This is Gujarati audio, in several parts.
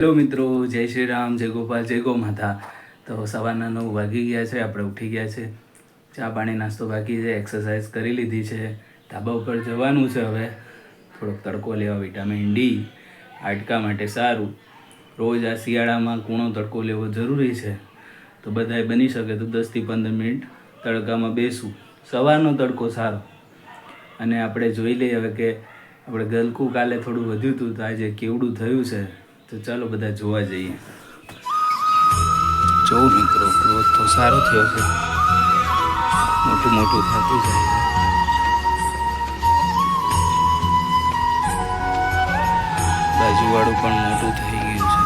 હેલો મિત્રો, જય શ્રી રામ, જય ગોપાલ, જય ગો માતા. તો સવારના નવ વાગી ગયા છે, આપણે ઉઠી ગયા છે. ચા પાણી નાસ્તો બાકી છે એક્સરસાઇઝ કરી લીધી છે. ધાબા ઉપર જવાનું છે હવે. થોડોક તડકો લેવા વિટામિન ડી હાડકા માટે સારું. રોજ આ શિયાળામાં કૂણો, તડકો લેવો જરૂરી છે. તો બધાએ બની શકે તો દસથી પંદર મિનિટ તડકામાં બેસવું. સવારનો તડકો સારો. અને આપણે જોઈ લઈએ હવે કે આપણે ગલકું કાલે થોડું વધ્યું હતું, તો આજે કેવડું થયું છે. તો ચાલો બધા જોવા જઈએ. જો મિત્રો ગ્રોથ તો સારો થયો છે. મોટું મોટું થતું જાય બાજુવાળું પણ મોટું થઈ ગયું છે.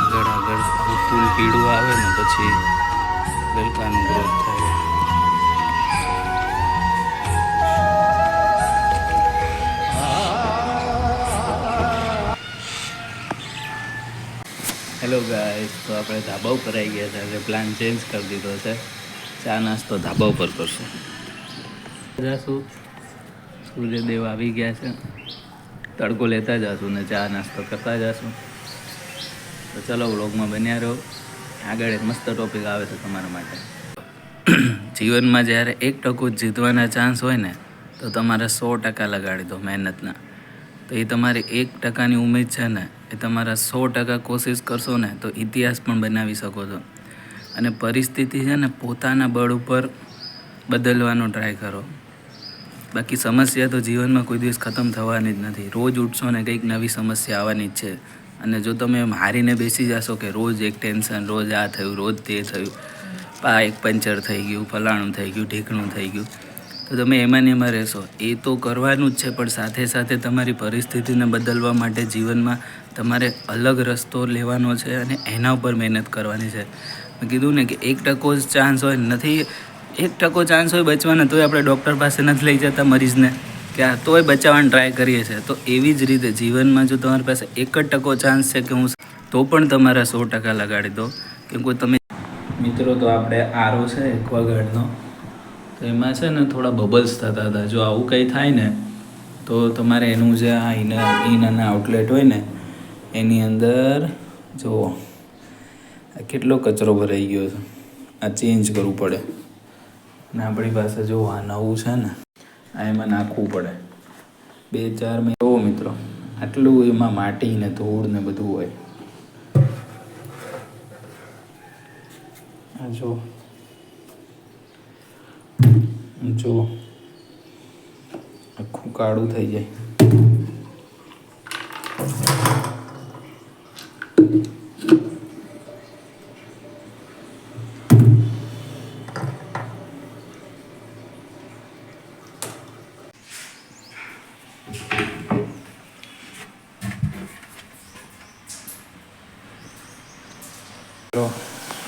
આગળ આગળ ફૂલ પીળું આવે ને પછી ગલકાનું ગ્રોથ થાય. હેલો ગાઈસ તો આપણે ધાબા ઉપર આવી ગયા છે. એટલે પ્લાન ચેન્જ કરી દીધો છે. ચા નાસ્તો ધાબા ઉપર કરશું. જાશું. સૂર્યદેવ આવી ગયા છે. તડકો લેતા જશું ને ચા નાસ્તો કરતા જશું. તો ચલો, વ્લોગમાં બન્યા રહો. આગળ એક મસ્ત ટોપિક આવે છે તમારા માટે. જીવનમાં જ્યારે એક ટકો જીતવાના ચાન્સ હોય ને, તો તમારે સો ટકા લગાડી દો મહેનતના. તો એ તમારી એક ટકાની ઉમેદ છે ને, એ તમારા સો ટકા કોશિશ કરશો ને, તો ઇતિહાસ પણ બનાવી શકો છો. અને પરિસ્થિતિ છે ને, પોતાના બળ ઉપર બદલવાનો ટ્રાય કરો. બાકી સમસ્યા તો જીવનમાં કોઈ દિવસ ખતમ થવાની જ નથી. રોજ ઉઠશો ને, કંઈક નવી સમસ્યા આવવાની જ છે. અને જો તમે એમ હારીને બેસી જશો કે રોજ એક ટેન્શન રોજ આ થયું, રોજ તે થયું, પા એક પંચર થઈ ગયું, ફલાણું થઈ ગયું, ઢીકણું થઈ ગયું તો તમે એમાં ને એમાં રહેશો. એ તો કરવાનું જ છે, પણ સાથે સાથે તમારી પરિસ્થિતિને બદલવા માટે જીવનમાં તમારે અલગ રસ્તો લેવાનો છે અને એના ઉપર મહેનત કરવાની છે. મેં કીધું ને કે એક ટકો જ ચાન્સ હોય, નથી, એક ટકો ચાન્સ હોય બચવાનો, તોય આપણે ડૉક્ટર પાસે નથી લઈ જતા મરીઝને. કે આ તોય બચાવવાની ટ્રાય કરીએ છીએ. તો એવી જ રીતે જીવનમાં જો તમારી પાસે એક જ ટકો ચાન્સ છે કે હું તો પણ તમારા સો ટકા લગાડી દો. કેમ કે તમે, મિત્રો, તો આપણે આરો છે, એક્વાગાર્ડનો. તો એમાં છે ને થોડા બબલ્સ થતા હતા. જો આવું કંઈ થાય ને, તો તમારે એનું જે આ ઇનર ઇનરના આઉટલેટ હોય ને, એની અંદર જુઓ, આ કેટલો કચરો ભરાઈ ગયો છે. આ ચેન્જ કરવું પડે. ને આપણી પાસે જો આ નવું છે ને, આ એમાં નાખવું પડે. બે, ચાર મહિના. જુઓ મિત્રો, આટલું એમાં માટી ને ધૂળ ને બધું હોય. જો જો. આખું કાળું થઈ જાય.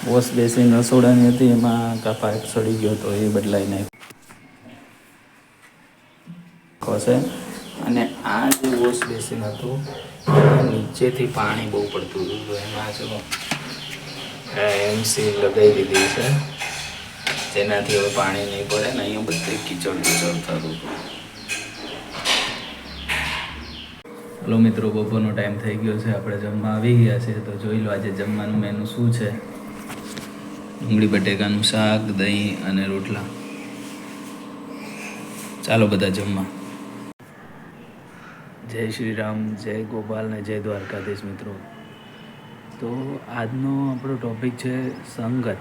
વોશ બેસિન રસોડાની હતી, એમાં કાપા પાઇપ સડી ગયો તો એ બદલાઈ નાખ્યો. છે અને આ જે વોશ બેસિન હતું નીચેથી પાણી બહુ પડતું હતું. તો એમાં જો એમસી લગાવી દીધી છે. જેનાથી હવે પાણી નહીં પડે ને અહીંયા બધે કિચડ કિચડ થતું હતું. હલો મિત્રો, બપોરનો ટાઈમ થઈ ગયો છે. આપણે જમવા આવી ગયા છે તો જોઈ લો આજે જમવાનું મેનુ શું છે. ડુંગળી, બટેકાનું શાક, દહીં અને રોટલા. ચાલો બધા જમવા. જય શ્રી રામ જય ગોપાલ ને જય દ્વારકાધીશ મિત્રો. તો આજનો આપણો ટોપિક છે સંગત.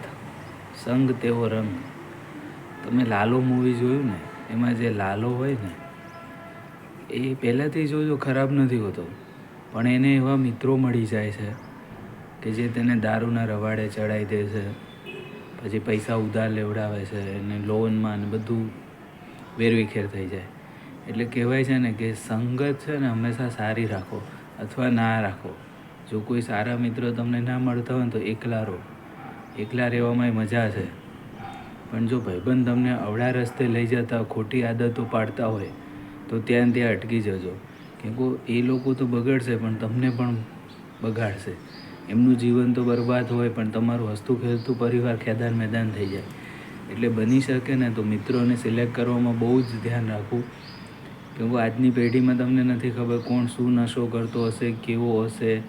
સંગ તેવો રંગ. તમે લાલો મૂવી જોયું ને, એમાં જે લાલો હોય ને, એ પહેલાંથી જોજો, ખરાબ નથી હોતો. પણ એને એવા મિત્રો મળી જાય છે કે જે તેને દારૂના રવાડે ચડાવી દે છે, પછી પૈસા ઉધાર લેવડાવે છે અને લોનમાં ને બધું વેરવિખેર થઈ જાય. એટલે કહેવાય છે ને કે સંગત છે ને હંમેશા સારી રાખો અથવા ના રાખો. જો કોઈ સારા મિત્રો તમને ના મળતા હોય ને તો એકલા રહો. એકલા રહેવામાં મજા છે. પણ જો ભાઈબંધ તમને અવળા રસ્તે લઈ જતા ખોટી આદતો પાડતા હોય, તો ત્યાં ત્યાં અટકી જજો. કેમ કે એ લોકો તો બગડશે, પણ તમને પણ બગાડશે. એમનું જીવન તો બરબાદ હોય, પણ તમારું હસતું ખેલતું પરિવાર ખેદાન મેદાન થઈ જાય. એટલે બની શકે ને તો મિત્રોને સિલેક્ટ કરવામાં બહુ જ ધ્યાન રાખવું. કેમ કે આજની પેઢીમાં તમને નથી ખબર કોણ શું નશો કરતો હશે, કેવો હશે.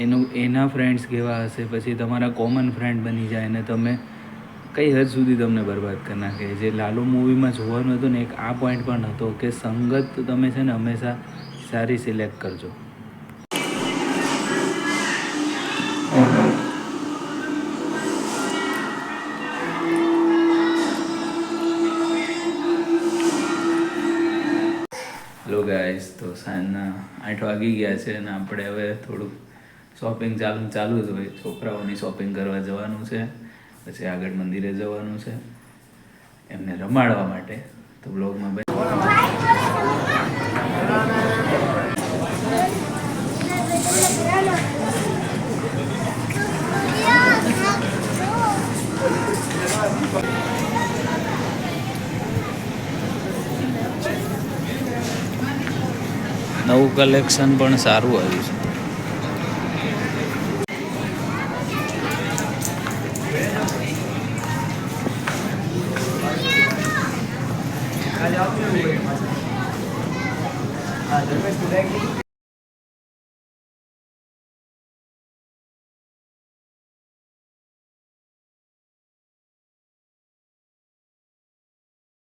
એનું, એના ફ્રેન્ડ્સ કેવા હશે, પછી તમારા કોમન ફ્રેન્ડ બની જાય અને તમે કઈ હદ સુધી તમને બરબાદ કરી નાખે. જે લાલુ મૂવીમાં જોવાનું હતું ને, એક આ પોઈન્ટ પણ હતો કે સંગત તમે છે ને હંમેશા સારી સિલેક્ટ કરજો. હેલો ગાઈસ તો સાંજના આઠ વાગી ગયા છે અને આપણે હવે થોડુંક શોપિંગ ચાલુ ચાલુ જ હોય. છોકરાઓની શોપિંગ કરવા જવાનું છે, પછી આગળ મંદિરે જવાનું છે, એમને રમાડવા માટે. તો બ્લોગમાં બે નવું કલેક્શન પણ સારું આવ્યું છે.